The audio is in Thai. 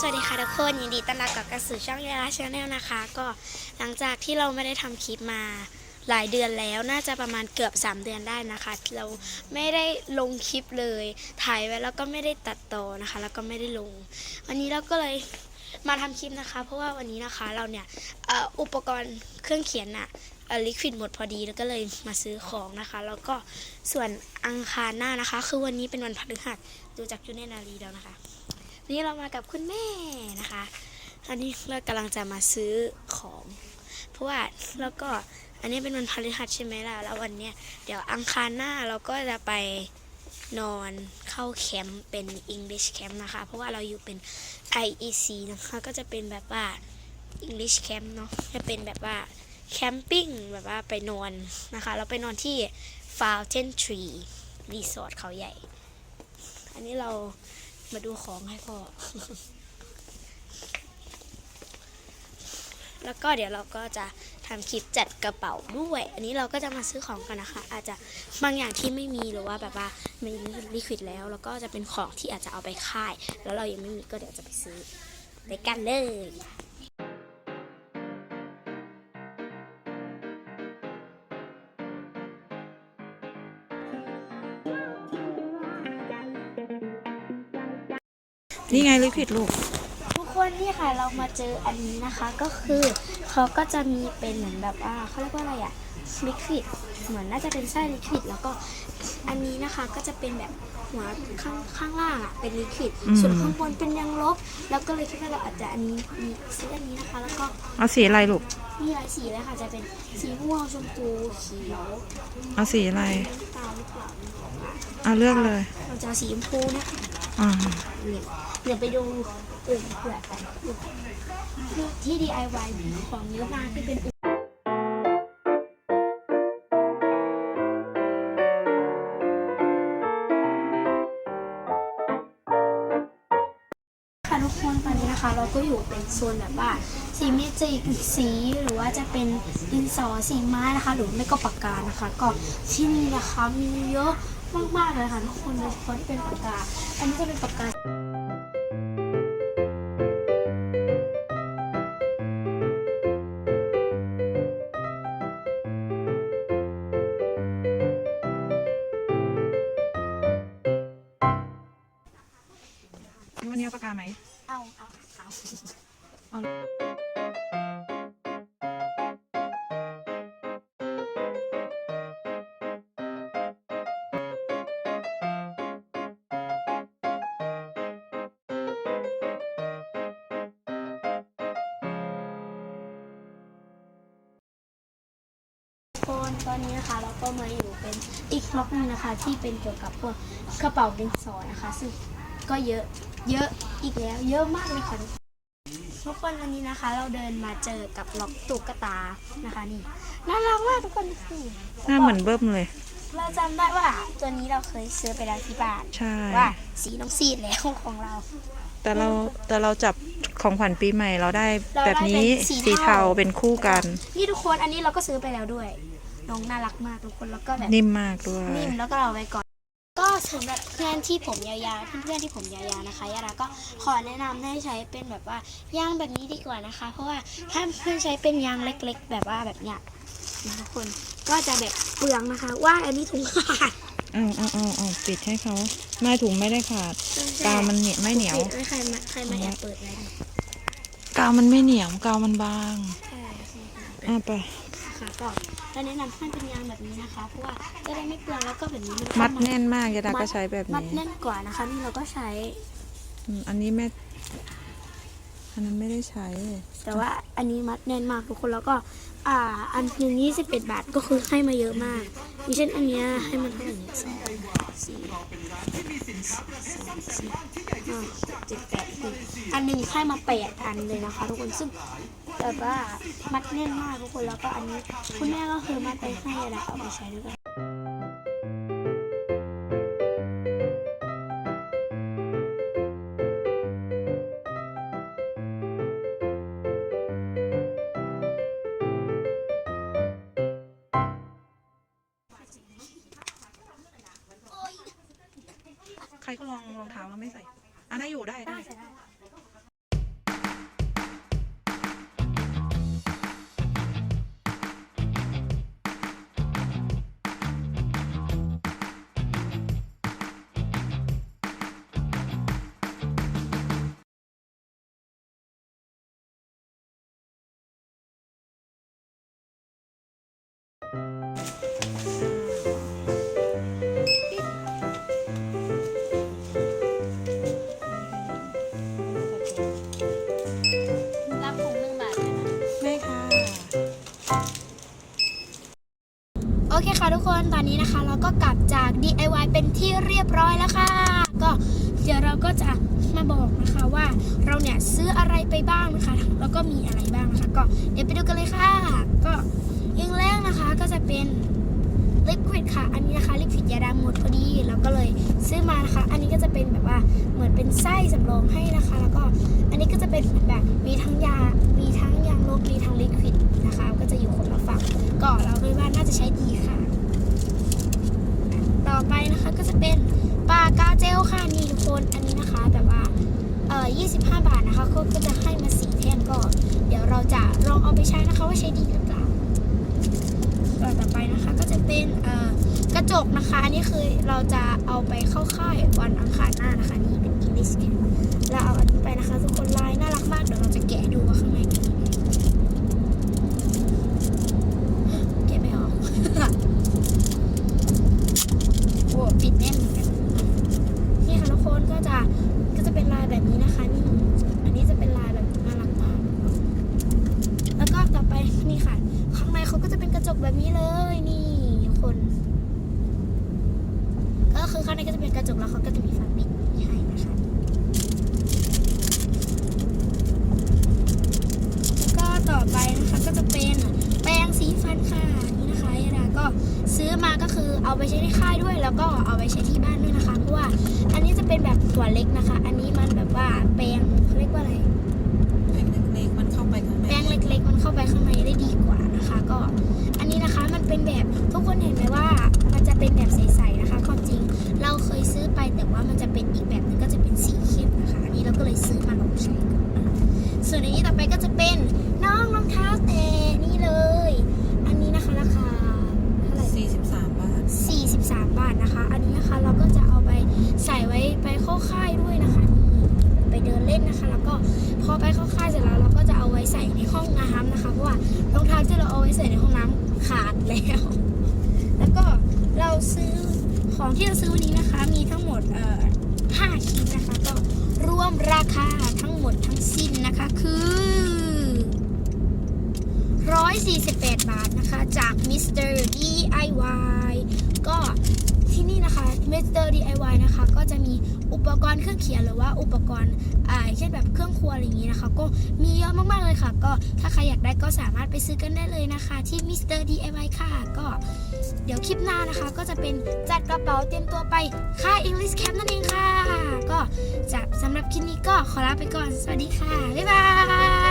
สวัสดีค่ะทุกคนยินดีต้อนรับกลับกระสู่ช่องยาชาแนลนะคะ ก็หลังจากที่เราไม่ได้ทำคลิปมาหลายเดือนแล้วน่าจะประมาณเกือบ 3 เดือนได้นะคะ เราไม่ได้ลงคลิปเลย ถ่ายไว้แล้วก็ไม่ได้ตัดต่อนะคะ แล้วก็ไม่ได้ลง วันนี้เราก็เลยมาทำคลิปนะคะ เพราะว่าวันนี้นะคะเราเนี่ยอุปกรณ์เครื่องเขียนอะลิควิดหมดพอดีแล้วก็เลยมาซื้อของนะคะ แล้วก็ส่วนอังคารหน้านะคะ คือวันนี้เป็นวันพฤหัสดูจากยูเนนารีแล้วนะคะ นี่เรามากับคุณแม่นะคะ อันนี้เรากำลังจะมาซื้อของ เพราะว่าแล้วก็อันนี้เป็นวันพฤหัสใช่ไหมล่ะ แล้ววันเนี้ยเดี๋ยวอังคารหน้าเราก็จะไปนอนเข้าแคมป์เป็น English Camp นะคะ เพราะว่าเราอยู่เป็น IEC นะคะ ก็จะเป็นแบบว่า English Camp เนาะ จะเป็นแบบว่าแคมปิ้งแบบว่าไปนอนนะคะ เราไปนอนที่ Fountain Tree Resort เขาใหญ่ อันนี้เรา มาดูของให้พ่อ แล้วก็เดี๋ยวเราก็จะทำคลิปจัดกระเป๋าด้วย อันนี้เราก็จะมาซื้อของกันนะคะ อาจจะบางอย่างที่ไม่มีหรือว่าแบบว่าไม่มีลิควิดแล้ว แล้วก็จะเป็นของที่อาจจะเอาไปค่าย แล้วเรายังไม่มีก็เดี๋ยวจะไปซื้อไปกันเลย นี่ไงลิควิดลูก ทุกคนนี่ค่ะเรามาเจออันนี้นะคะก็คือเขาก็จะมีเป็นเหมือนแบบว่าเขาเรียกว่าอะไรอะลิควิดเหมือนน่าจะเป็นไส้ลิควิดแล้วก็อันนี้นะคะก็จะเป็นแบบหัวข้างข้างล่างอะเป็นลิควิดอืม ส่วนข้างบนเป็นยางลบ แล้วก็เลยคิดว่าเราอาจจะอันนี้มีซื้ออันนี้นะคะ แล้วก็เอาสีอะไรลูก มีหลายสีเลยค่ะจะเป็นสีม่วงชมพูเขียวเอาสีอะไรน้ำตาลหรือเปล่าเอาเลือกเลย เราจะเอาสีชมพูนะคะอ่า เดี๋ยวไปดูอื่นเผื่อกันที่ DIY ของเยอะมากที่เป็นอุปค่ะทุกคนตอนนี้นะคะ เราก็อยู่เป็นโซนแบบว่าสีเมจิกสีหรือว่าจะเป็นดินสอสีไม้นะคะ หรือไม่ก็ปากกานะคะ ก็ที่นี่นะคะมีเยอะ มากๆเลยค่ะทุกคนโดยเฉพาะที่เป็นปากกา อันนี้จะเป็นปากกาวันนี้เอาปากกาไหมเอาเอาเอาเอา คนตอนนี้นะคะเราก็มาอยู่เป็นอีกบล็อกหนึงนะคะ ที่เป็นเกี่ยวกับพวกกระเป๋าดินสอนะคะ ซึ่งก็เยอะเยอะอีกแล้ว เยอะมากเลยค่ะทุกคนวันนี้นะคะ เราเดินมาเจอกับล็อกตุ๊กตานะคะนี่น่ารักมากทุกคนดูสิหน้าเหมือนเบิ้มเลย เราจำได้ว่าตัวนี้เราเคยซื้อไปแล้วที่บ้านใช่ว่าสีน้องซีดแล้วของเรา แต่เราแต่เราจับของขวัญปีใหม่เราได้เราได้แบบนี้เป็นสีสีเทาเทา เป็นคู่กัน นี่ทุกคนอันนี้เราก็ซื้อไปแล้วด้วยน้องน่ารักมากทุกคนแล้วก็แบบนิ่มมากด้วย นิ่มแล้วก็เราไว้ก่อน ก็สำหรับเพื่อนที่ผมยาวๆเพื่อนๆที่ผมยาวๆนะคะยาดาก็ขอแนะนำให้ใช้เป็นแบบว่ายางแบบนี้ดีกว่านะคะ เพราะว่าถ้าเพื่อนใช้เป็นยางเล็ก ๆ แบบว่าแบบเนี้ยนะทุกคนก็จะแบบเปลืองนะคะ ว่าอันนี้ถุงขาด อ้าวอ้าวอ้าวอ้าวปิดให้เขาไม่ถุงไม่ได้ขาด กาวมันเหนียวไม่เหนียวไม่ใครมาใครมาแอบเปิดไว้นะกาวมันไม่เหนียวกาวมันบางใช่ใช่ค่ะอะไปค่ะก็จะแนะนำให้เป็นยางแบบนี้นะคะ เพราะว่าจะได้ไม่เปลืองแล้วก็แบบนี้นก็มัดแน่นมากยาดาก็ใช้แบบมัดนี้แน่นกว่านะคะ นี่เราก็ใช้อืมอันนี้แม่ อันนั้นไม่ได้ใช้ แต่ว่าอันนี้มัดแน่นมากทุกคนแล้วก็ อ่า อันหนึ่งยี่สิบเอ็ดบาทก็คือให้มาเยอะมากอย่างเช่นอันเนี้ยให้มันเท่าไหร่เนี่ยสองสี่สี่ห้าหกเจ็ดแปดสิบอันหนึ่งให้มาแปดอันเลยนะคะ ทุกคนซึ่งแบบว่ามัดแน่นมากทุกคนแล้วก็อันนี้คุณแม่ก็คือมัดไปให้แล้วเอาไปใช้ด้วยกัน ใครก็ลองรองเท้าแล้วไม่ใส่อันได้อยู่ได้ ได้ใช่ได้ อเคค่ะทุกคนตอนนี้นะคะ เราก็กลับจาก DIY เป็นที่เรียบร้อยแล้วค่ะ ก็เดี๋ยวเราก็จะมาบอกนะคะว่าเราเนี่ยซื้ออะไรไปบ้างนะคะ แล้วก็มีอะไรบ้างนะคะ ก็เดี๋ยวไปดูกันเลยค่ะ ก็อย่างแรกนะคะก็จะเป็นลิควิดค่ะ อันนี้นะคะลิควิดยาดามหมดพอดีเราก็เลยซื้อมานะคะ อันนี้ก็จะเป็นแบบว่าเหมือนเป็นไส้สำรองให้นะคะ แล้วก็อันนี้ก็จะเป็นแบบมีทั้งยามีทั้ง ยางลบมีทั้งลิควิดนะคะ ก็จะอยู่คนละฝั่งก็เราคิดว่าน่าจะใช้ดีค่ะ ต่อไปนะคะก็จะเป็นปากกาเจลค่ะนี่ทุกคนอันนี้นะคะแบบว่าเอ่อ25 บาทนะคะเขาก็จะให้มาสีแท่งก็เดี๋ยวเราจะลองเอาไปใช้นะคะว่าใช้ดีหรือเปล่าก็ต่อไปนะคะก็จะเป็นเอ่อกระจกนะคะนนี้คือเราจะเอาไปเข้าค่ายวันอังคารหน้านะคะนี่เป็น English เนี่ยเราเอาอันนี้ไปนะคะทุกคนลายน่ารักมาก เดี๋ยวเราจะแกะให้ดูว่าข้างในเป็นยังไงแกะไม่ออก โอ้ปิดแน่นเหมือนกันนี่ค่ะทุ ก็จะก็จะเป็นลายแบบนี้นะคะนี่อันนี้จะเป็นลายแบบน่ารักมากแล้วก็ต่อไปนี่ค่ะ ข้างในเขาก็จะเป็นกระจกแบบนี้เลยนี่ทุกคน ก็คือข้างในก็จะเป็นกระจกแล้วเขาก็จะมีฝาปิดให้นะคะแล้วก็ต่อไปนะคะก็จะเป็นแปรงสีฟันค่ะ ซื้อมาก็คือเอาไปใช้ที่ค่ายด้วย แล้วก็เอาไปใช้ที่บ้านด้วยนะคะ เพราะว่าอันนี้จะเป็นแบบหัวเล็กนะคะ อันนี้มันแบบว่าแปรงเขาเรียกว่าอะไรแป้งเล็กๆมันเข้าไปข้างในแป้งเล็ก ๆ มันเข้าไปข้างในได้ดีกว่านะคะ ก็อันนี้นะคะมันเป็นแบบทุกคนเห็นไหมว่ามันจะเป็นแบบใสๆนะคะความจริงเราเคยซื้อไปแต่ว่ามันจะเป็นอีกแบบหนึงก็จะเป็นสีเข้มนะคะ อันนี้เราก็เลยซื้อมาลองใช้ก่อนส่วนอันนี้ต่อไปก็จะเป็นน้องรองเท้า ใส่ไว้ไปเข้าค่ายด้วยนะคะ ไปเดินเล่นนะคะ แล้วก็พอไปเข้าค่ายเสร็จแล้วเราก็จะเอาไว้ใส่ในห้องน้ำนะคะเพราะว่ารองเท้าที่เราเอาไว้ใส่ในห้องน้ำขาดแล้ว แล้วก็เราซื้อของที่เราซื้อวันนี้นะคะ มีทั้งหมดเอ่อ5ชิ้นนะคะ ก็รวมราคาทั้งหมดทั้งสิ้นนะคะคือ148 บาทนะคะ จาก Mr. DIY ก็ ที่นี่นะคะ Mr. DIY นะคะ ก็จะมีอุปกรณ์เครื่องเขียนหรือว่าอุปกรณ์อ่าเช่นแบบเครื่องครัวอะไรอย่างนี้นะคะ ก็มีเยอะมากๆเลยค่ะ ก็ถ้าใครอยากได้ก็สามารถไปซื้อกันได้เลยนะคะ ที่ Mr. DIY ค่ะ ก็เดี๋ยวคลิปหน้านะคะ ก็จะเป็นจัดกระเป๋าเตรียมตัวไปค่าย English Camp นั่นเองค่ะ ก็จะสำหรับคลิปนี้ก็ขอลาไปก่อน สวัสดีค่ะ บ๊ายบาย